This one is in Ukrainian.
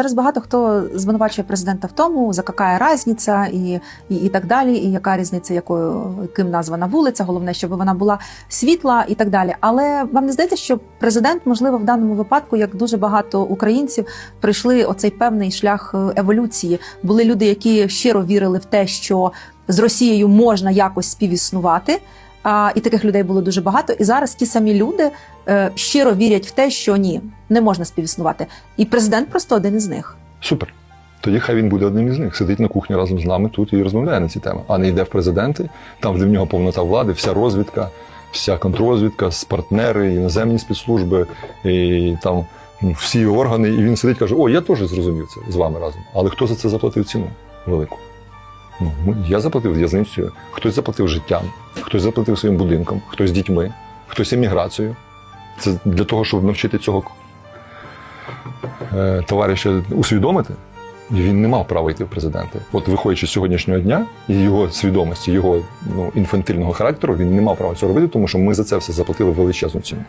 Зараз багато хто звинувачує президента в тому, за яка різниця і, і, і так далі, і яка різниця, якою ким названа вулиця. Головне, щоб вона була світла і так далі. Але вам не здається, що президент, можливо, в даному випадку, як дуже багато українців, пройшли оцей певний шлях е, еволюції. Були люди, які щиро вірили в те, що з Росією можна якось співіснувати. А, і таких людей було дуже багато. І зараз ті самі люди е, щиро вірять в те, що ні, не можна співіснувати. І президент просто один із них. Супер. Тоді хай він буде одним із них. Сидить на кухні разом з нами тут і розмовляє на ці теми, а не йде в президенти, там де в нього повнота влади, вся розвідка, вся контррозвідка, з партнери, іноземні спецслужби, і там ну, всі органи. І він сидить каже: О, я теж зрозумів це з вами разом. Але хто за це заплатив ціну велику? Ну, я заплатив в'язницею, хтось заплатив життям, хтось заплатив своїм будинком, хтось дітьми, хтось еміграцією. Це для того, щоб навчити цього товариша усвідомити, він не мав права йти в президенти. От виходячи з сьогоднішнього дня і його свідомості, його ну, інфантильного характеру, він не мав права цього робити, тому що ми за це все заплатили величезну ціну.